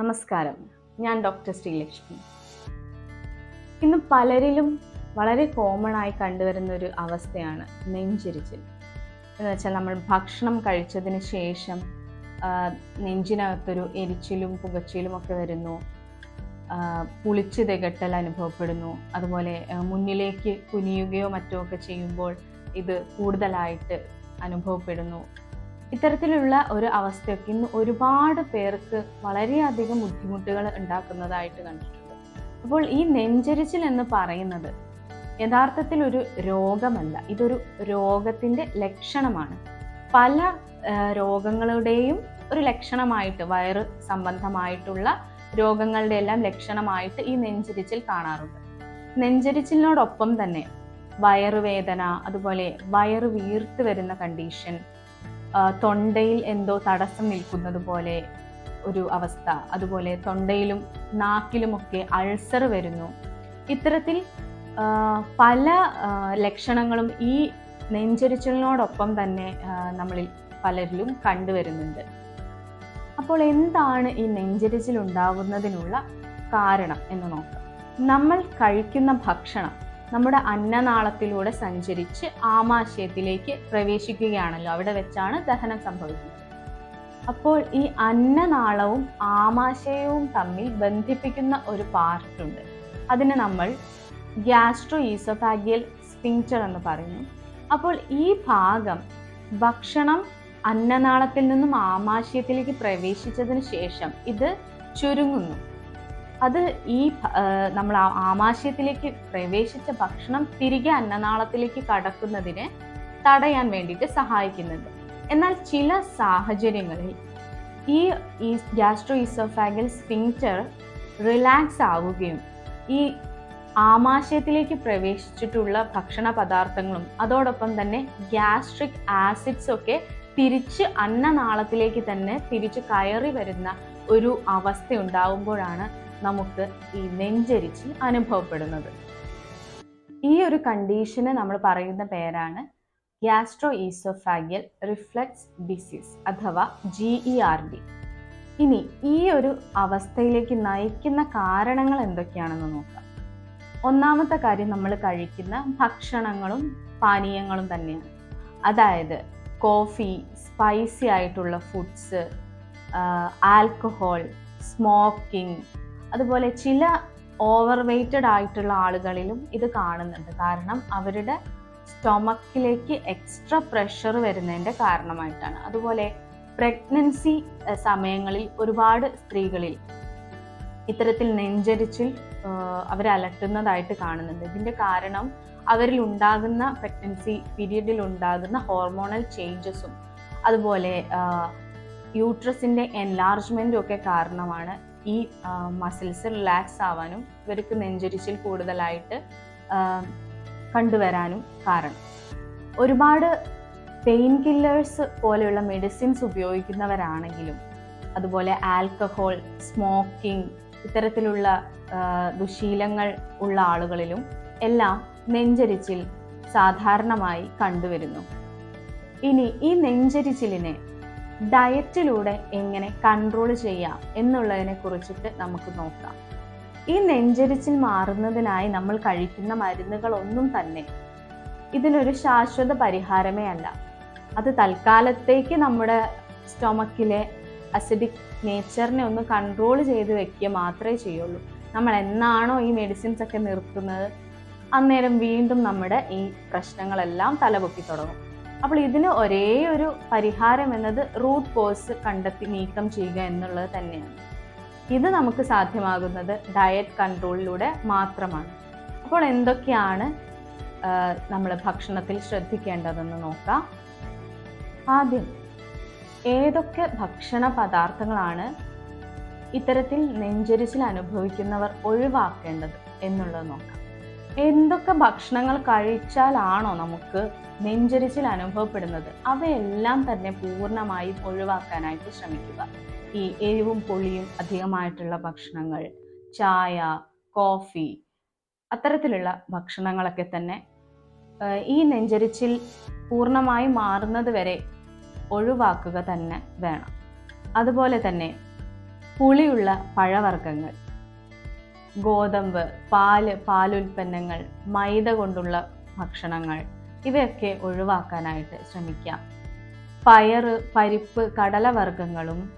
നമസ്കാരം. ഞാൻ ഡോക്ടർ ശ്രീലക്ഷ്മി. ഇന്ന് പലരിലും വളരെ കോമൺ ആയി കണ്ടുവരുന്ന ഒരു അവസ്ഥയാണ് നെഞ്ചിരിച്ചിൽ. എന്ന് വെച്ചാൽ നമ്മൾ ഭക്ഷണം കഴിച്ചതിന് ശേഷം നെഞ്ചിനകത്തൊരു എരിച്ചിലും പുകച്ചിലും ഒക്കെ വരുന്നു. പുളിച്ച് തികട്ടൽ അനുഭവപ്പെടുന്നു. അതുപോലെ മുന്നിലേക്ക് കുനിയുകയോ മറ്റോ ഒക്കെ ചെയ്യുമ്പോൾ ഇത് കൂടുതലായിട്ട് അനുഭവപ്പെടുന്നു. ഇത്തരത്തിലുള്ള ഒരു അവസ്ഥയൊക്കെ ഇന്ന് ഒരുപാട് പേർക്ക് വളരെയധികം ബുദ്ധിമുട്ടുകൾ ഉണ്ടാക്കുന്നതായിട്ട് കണ്ടിട്ടുണ്ട്. അപ്പോൾ ഈ നെഞ്ചരിച്ചിൽ എന്ന് പറയുന്നത് യഥാർത്ഥത്തിൽ ഒരു രോഗമല്ല ഇതൊരു രോഗത്തിന്റെ ലക്ഷണമാണ്. പല രോഗങ്ങളുടെയും ഒരു ലക്ഷണമായിട്ട് വയറ് സംബന്ധമായിട്ടുള്ള രോഗങ്ങളുടെ എല്ലാം ലക്ഷണമായിട്ട് ഈ നെഞ്ചരിച്ചിൽ കാണാറുണ്ട്. നെഞ്ചരിച്ചിലിനോടൊപ്പം തന്നെ വയറുവേദന അതുപോലെ വയറ് വീർത്ത് വരുന്ന കണ്ടീഷൻ തൊണ്ടയിൽ എന്തോ തടസ്സം നിൽക്കുന്നത് പോലെ ഒരു അവസ്ഥ. അതുപോലെ തൊണ്ടയിലും നാക്കിലുമൊക്കെ അൾസർ വരുന്നു. ഇത്തരത്തിൽ പല ലക്ഷണങ്ങളും ഈ നെഞ്ചരിച്ചിലിനോടൊപ്പം തന്നെ നമ്മളിൽ പലരിലും കണ്ടുവരുന്നുണ്ട്. അപ്പോൾ എന്താണ് ഈ നെഞ്ചരിച്ചിൽ ഉണ്ടാവുന്നതിനുള്ള കാരണം എന്ന് നോക്കാം. നമ്മൾ കഴിക്കുന്ന ഭക്ഷണം നമ്മുടെ അന്നനാളത്തിലൂടെ സഞ്ചരിച്ച് ആമാശയത്തിലേക്ക് പ്രവേശിക്കുകയാണല്ലോ. അവിടെ വെച്ചാണ് ദഹനം സംഭവിക്കുന്നത്. അപ്പോൾ ഈ അന്നനാളവും ആമാശയവും തമ്മിൽ ബന്ധിപ്പിക്കുന്ന ഒരു പാർട്ടുണ്ട് അതിനെ നമ്മൾ ഗ്യാസ്ട്രോ ഈസോഫാഗിയൽ സ്പിങ്ചർ എന്ന് പറയുന്നു. അപ്പോൾ ഈ ഭാഗം ഭക്ഷണം അന്നനാളത്തിൽ നിന്നും ആമാശയത്തിലേക്ക് പ്രവേശിച്ചതിന് ശേഷം ഇത് ചുരുങ്ങുന്നു. അത് ഈ നമ്മൾ ആമാശയത്തിലേക്ക് പ്രവേശിച്ച ഭക്ഷണം തിരികെ അന്നനാളത്തിലേക്ക് കടക്കുന്നതിന് തടയാൻ വേണ്ടിയിട്ട് സഹായിക്കുന്നുണ്ട്. എന്നാൽ ചില സാഹചര്യങ്ങളിൽ ഈ ഗ്യാസ്ട്രോ ഈസോഫാഗൽ സ്പിങ്ചർ റിലാക്സ് ആവുകയും ഈ ആമാശയത്തിലേക്ക് പ്രവേശിച്ചിട്ടുള്ള ഭക്ഷണ പദാർത്ഥങ്ങളും അതോടൊപ്പം തന്നെ ഗ്യാസ്ട്രിക് ആസിഡ്സ് ഒക്കെ തിരിച്ച് അന്നനാളത്തിലേക്ക് തന്നെ തിരിച്ച് കയറി വരുന്ന ഒരു അവസ്ഥ ഉണ്ടാവുമ്പോഴാണ് നമുക്ക് ഈ നെഞ്ചരിച്ചിൽ അനുഭവപ്പെടുന്നത്. ഈ ഒരു കണ്ടീഷന് നമ്മൾ പറയുന്ന പേരാണ് ഗ്യാസ്ട്രോ ഈസോഫാഗിയൽ റിഫ്ലക്സ് ഡിസീസ് അഥവാ ജി ഇ ആർ ഡി ഇനി ഈ ഒരു അവസ്ഥയിലേക്ക് നയിക്കുന്ന കാരണങ്ങൾ എന്തൊക്കെയാണെന്ന് നോക്കാം. ഒന്നാമത്തെ കാര്യം നമ്മൾ കഴിക്കുന്ന ഭക്ഷണങ്ങളും പാനീയങ്ങളും തന്നെയാണ്. അതായത് കോഫി സ്പൈസി ആയിട്ടുള്ള ഫുഡ്സ് ആൽക്കഹോൾ സ്മോക്കിംഗ് അതുപോലെ ചില ഓവർ വെയ്റ്റഡ് ആയിട്ടുള്ള ആളുകളിലും ഇത് കാണുന്നുണ്ട്. കാരണം അവരുടെ സ്റ്റൊമക്കിലേക്ക് എക്സ്ട്രാ പ്രഷർ വരുന്നതിന്റെ കാരണമായിട്ടാണ്. അതുപോലെ പ്രഗ്നൻസി സമയങ്ങളിൽ ഒരുപാട് സ്ത്രീകളിൽ ഇത്തരത്തിൽ നെഞ്ചരിച്ചിൽ അവർ അലട്ടുന്നതായിട്ട് കാണുന്നുണ്ട്. ഇതിന്റെ കാരണം അവരിൽ ഉണ്ടാകുന്ന പ്രഗ്നൻസി പീരീഡിൽ ഉണ്ടാകുന്ന ഹോർമോണൽ ചേഞ്ചസും അതുപോലെ യൂട്രസിന്റെ എൻലാർജ്മെന്റും ഒക്കെ കാരണമാണ് ഈ മസിൽസ് റിലാക്സ് ആവാനും ഇവർക്ക് നെഞ്ചരിച്ചിൽ കൂടുതലായിട്ട് കണ്ടുവരാനും കാരണം. ഒരുപാട് പെയിൻ കില്ലേഴ്സ് പോലെയുള്ള മെഡിസിൻസ് ഉപയോഗിക്കുന്നവരാണെങ്കിലും അതുപോലെ ആൽക്കഹോൾ സ്മോക്കിംഗ് ഇത്തരത്തിലുള്ള ദുശീലങ്ങൾ ഉള്ള ആളുകളിലും എല്ലാം നെഞ്ചരിച്ചിൽ സാധാരണമായി കണ്ടുവരുന്നു. ഇനി ഈ നെഞ്ചരിച്ചിലിനെ ഡയറ്റിലൂടെ എങ്ങനെ കൺട്രോൾ ചെയ്യാം എന്നുള്ളതിനെ കുറിച്ചിട്ട് നമുക്ക് നോക്കാം. ഈ നെഞ്ചരിച്ചിൽ മാറുന്നതിനായി നമ്മൾ കഴിക്കുന്ന മരുന്നുകളൊന്നും തന്നെ ഇതിനൊരു ശാശ്വത പരിഹാരമേ അല്ല. അത് തൽക്കാലത്തേക്ക് നമ്മുടെ സ്റ്റൊമക്കിലെ അസിഡിക് നേച്ചറിനെ ഒന്ന് കൺട്രോൾ ചെയ്ത് വെക്കുക മാത്രമേ ചെയ്യുള്ളൂ. നമ്മൾ എന്നാണോ ഈ മെഡിസിൻസ് ഒക്കെ നിർത്തുന്നത്? അന്നേരം വീണ്ടും നമ്മുടെ ഈ പ്രശ്നങ്ങളെല്ലാം തലപൊക്കി തുടങ്ങും. അപ്പോൾ ഇതിന് ഒരേ ഒരു പരിഹാരം എന്നത് റൂട്ട് കോസ് കണ്ടെത്തി നീക്കം ചെയ്യുക എന്നുള്ളത് തന്നെയാണ്. ഇത് നമുക്ക് സാധ്യമാകുന്നത് ഡയറ്റ് കൺട്രോളിലൂടെ മാത്രമാണ്. അപ്പോൾ എന്തൊക്കെയാണ് നമ്മൾ ഭക്ഷണത്തിൽ ശ്രദ്ധിക്കേണ്ടതെന്ന് നോക്കാം. ആദ്യം ഏതൊക്കെ ഭക്ഷണ പദാർത്ഥങ്ങളാണ് ഇത്തരത്തിൽ നെഞ്ചരിച്ചിൽ അനുഭവിക്കുന്നവർ ഒഴിവാക്കേണ്ടത് എന്നുള്ളത് നോക്കാം. എന്തൊക്കെ ഭക്ഷണങ്ങൾ കഴിച്ചാലാണോ നമുക്ക് നെഞ്ചരിച്ചിൽ അനുഭവപ്പെടുന്നത്. അവയെല്ലാം തന്നെ പൂർണമായും ഒഴിവാക്കാനായിട്ട് ശ്രമിക്കുക. ഈ എരിവും പുളിയും അധികമായിട്ടുള്ള ഭക്ഷണങ്ങൾ ചായ കോഫി അത്തരത്തിലുള്ള ഭക്ഷണങ്ങളൊക്കെ തന്നെ ഈ നെഞ്ചരിച്ചിൽ പൂർണമായി മാറുന്നത് വരെ ഒഴിവാക്കുക തന്നെ വേണം. അതുപോലെ തന്നെ പുളിയുള്ള പഴവർഗങ്ങൾ ഗോതമ്പ് പാൽ പാലുൽപ്പന്നങ്ങൾ മൈദ കൊണ്ടുള്ള ഭക്ഷണങ്ങൾ ഇവയൊക്കെ ഒഴിവാക്കാനായിട്ട് ശ്രമിക്കാം. പയർ പരിപ്പ് കടലവർഗങ്ങളും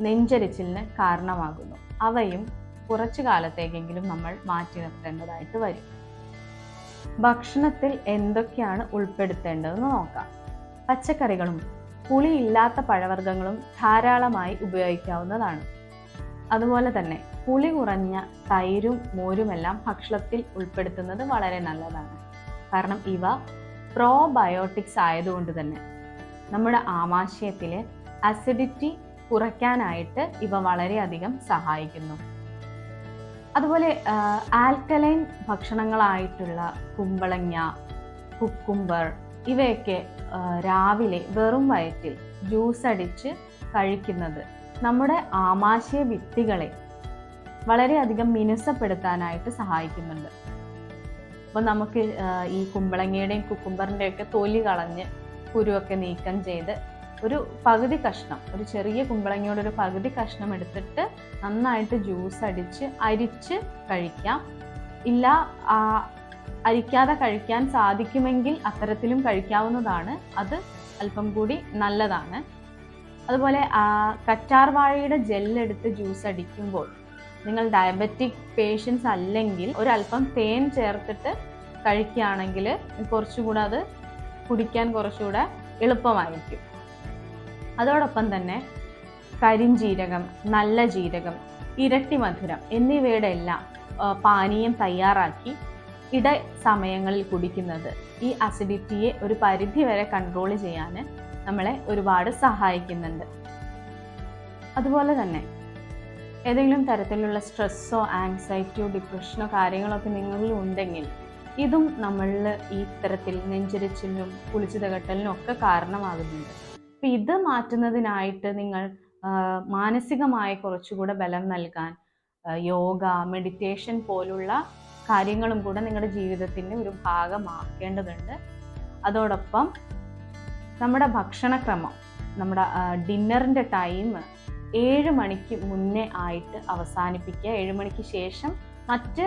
നെഞ്ചരിച്ചിലിന് കാരണമാകുന്നു. അവയും കുറച്ചു കാലത്തേക്കെങ്കിലും നമ്മൾ മാറ്റി നിർത്തേണ്ടതായിട്ട് വരും. ഭക്ഷണത്തിൽ എന്തൊക്കെയാണ് ഉൾപ്പെടുത്തേണ്ടതെന്ന് നോക്കാം. പച്ചക്കറികളും പുളിയില്ലാത്ത പഴവർഗങ്ങളും ധാരാളമായി ഉപയോഗിക്കാവുന്നതാണ്. അതുപോലെ തന്നെ പുളി കുറഞ്ഞ തൈരും മോരുമെല്ലാം ഭക്ഷണത്തിൽ ഉൾപ്പെടുത്തുന്നത് വളരെ നല്ലതാണ്. കാരണം ഇവ പ്രോബയോട്ടിക്സ് ആയതുകൊണ്ട് തന്നെ നമ്മുടെ ആമാശയത്തിലെ അസിഡിറ്റി കുറയ്ക്കാനായിട്ട് ഇവ വളരെയധികം സഹായിക്കുന്നു. അതുപോലെ ആൽക്കലൈൻ ഭക്ഷണങ്ങളായിട്ടുള്ള കുമ്പളങ്ങ കുക്കുംബർ ഇവയൊക്കെ രാവിലെ വെറും വയറ്റിൽ ജ്യൂസ് അടിച്ച് കഴിക്കുന്നത് നമ്മുടെ ആമാശയ ഭിത്തികളെ വളരെയധികം മിനുസപ്പെടുത്താനായിട്ട് സഹായിക്കുന്നുണ്ട്. അപ്പോൾ നമുക്ക് ഈ കുമ്പളങ്ങയുടെയും കുക്കുംബറിന്റെയും ഒക്കെ തൊലി കളഞ്ഞ് കുരുവൊക്കെ നീക്കം ചെയ്ത് ഒരു പകുതി കഷ്ണം ഒരു ചെറിയ കുമ്പളങ്ങയുടെ ഒരു പകുതി കഷ്ണം എടുത്തിട്ട് നന്നായിട്ട് ജ്യൂസ് അടിച്ച് അരിച്ച് കഴിക്കാം. ഇല്ല അരിക്കാതെ കഴിക്കാൻ സാധിക്കുമെങ്കിൽ അത്തരത്തിലും കഴിക്കാവുന്നതാണ്. അത് അല്പം കൂടി നല്ലതാണ്. അതുപോലെ കറ്റാർവാഴയുടെ കറ്റാർ വാഴയുടെ ജെല്ലെടുത്ത് ജ്യൂസ് അടിക്കുമ്പോൾ നിങ്ങൾ ഡയബറ്റിക് പേഷ്യൻസ് അല്ലെങ്കിൽ ഒരല്പം തേൻ ചേർത്തിട്ട് കഴിക്കുകയാണെങ്കിൽ കുറച്ചുകൂടെ അത് കുടിക്കാൻ കുറച്ചുകൂടെ എളുപ്പമായിരിക്കും. അതോടൊപ്പം തന്നെ കരിഞ്ജീരകം നല്ല ജീരകം ഇരട്ടി മധുരം എന്നിവയുടെ എല്ലാം പാനീയം തയ്യാറാക്കി ഇട സമയങ്ങളിൽ കുടിക്കുന്നത് ഈ അസിഡിറ്റിയെ ഒരു പരിധി വരെ കൺട്രോൾ ചെയ്യാൻ നമ്മളെ ഒരുപാട് സഹായിക്കുന്നുണ്ട്. അതുപോലെ തന്നെ ഏതെങ്കിലും തരത്തിലുള്ള സ്ട്രെസ്സോ ആങ്സൈറ്റിയോ ഡിപ്രഷനോ കാര്യങ്ങളൊക്കെ നിങ്ങളിൽ ഉണ്ടെങ്കിൽ ഇതും നമ്മളിൽ ഈ തരത്തിൽ നെഞ്ചരിച്ചിലിനും കുളിച്ചു തകട്ടലിനും ഒക്കെ കാരണമാകുന്നുണ്ട്. അപ്പം ഇത് മാറ്റുന്നതിനായിട്ട് നിങ്ങൾ മാനസികമായി കുറച്ചുകൂടെ ബലം നൽകാൻ യോഗ മെഡിറ്റേഷൻ പോലുള്ള കാര്യങ്ങളും കൂടെ നിങ്ങളുടെ ജീവിതത്തിന്റെ ഒരു ഭാഗമാക്കേണ്ടതുണ്ട്. അതോടൊപ്പം നമ്മുടെ ഭക്ഷണക്രമം നമ്മുടെ ഡിന്നറിന്റെ ടൈം ഏഴ് മണിക്ക് മുന്നേ ആയിട്ട് അവസാനിപ്പിക്കുക. ഏഴ് മണിക്ക് ശേഷം മറ്റ്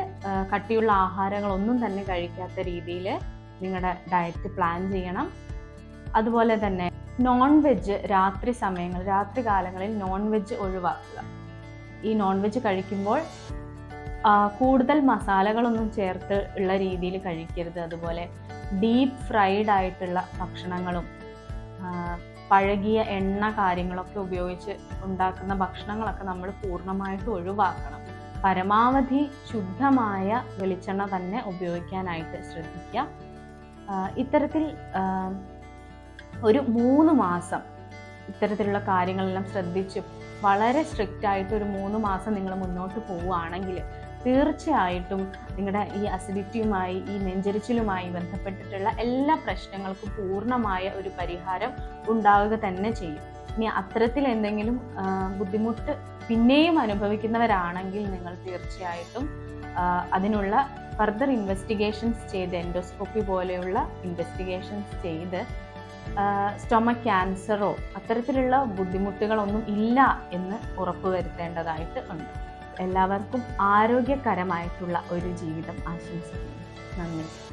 കട്ടിയുള്ള ആഹാരങ്ങളൊന്നും തന്നെ കഴിക്കാത്ത രീതിയിൽ നിങ്ങളുടെ ഡയറ്റ് പ്ലാൻ ചെയ്യണം. അതുപോലെ തന്നെ നോൺ വെജ് രാത്രി സമയങ്ങൾ രാത്രി കാലങ്ങളിൽ നോൺ വെജ് ഒഴിവാക്കുക. ഈ നോൺ വെജ് കഴിക്കുമ്പോൾ കൂടുതൽ മസാലകളൊന്നും ചേർത്ത് ഉള്ള രീതിയിൽ കഴിക്കരുത്. അതുപോലെ ഡീപ്പ് ഫ്രൈഡ് ആയിട്ടുള്ള ഭക്ഷണങ്ങളും പഴകിയ എണ്ണ കാര്യങ്ങളൊക്കെ ഉപയോഗിച്ച് ഉണ്ടാക്കുന്ന ഭക്ഷണങ്ങളൊക്കെ നമ്മൾ പൂർണമായിട്ട് ഒഴിവാക്കണം. പരമാവധി ശുദ്ധമായ വെളിച്ചെണ്ണ തന്നെ ഉപയോഗിക്കാനായിട്ട് ശ്രദ്ധിക്കുക. ഇത്തരത്തിൽ ഒരു മൂന്ന് മാസം ഇത്തരത്തിലുള്ള കാര്യങ്ങളെല്ലാം ശ്രദ്ധിച്ച് വളരെ സ്ട്രിക്റ്റ് ആയിട്ട് ഒരു മൂന്ന് മാസം നിങ്ങൾ മുന്നോട്ട് പോവുകയാണെങ്കിൽ തീർച്ചയായിട്ടും നിങ്ങളുടെ ഈ അസിഡിറ്റിയുമായി ഈ നെഞ്ചരിച്ചിലുമായി ബന്ധപ്പെട്ടിട്ടുള്ള എല്ലാ പ്രശ്നങ്ങൾക്കും പൂർണമായ ഒരു പരിഹാരം ഉണ്ടാവുക തന്നെ ചെയ്യും. ഇനി അത്തരത്തിൽ എന്തെങ്കിലും ബുദ്ധിമുട്ട് പിന്നെയും അനുഭവിക്കുന്നവരാണെങ്കിൽ നിങ്ങൾ തീർച്ചയായിട്ടും അതിനുള്ള ഫർദർ ഇൻവെസ്റ്റിഗേഷൻസ് ചെയ്ത് എൻഡോസ്കോപ്പി പോലെയുള്ള ഇൻവെസ്റ്റിഗേഷൻസ് ചെയ്ത് സ്റ്റൊമക് ക്യാൻസറോ അത്തരത്തിലുള്ള ബുദ്ധിമുട്ടുകളൊന്നും ഇല്ല എന്ന് ഉറപ്പുവരുത്തേണ്ടതായിട്ട് ഉണ്ട്. എല്ലാവർക്കും ആരോഗ്യകരമായിട്ടുള്ള ഒരു ജീവിതം ആശംസിക്കുന്നു. നന്ദി.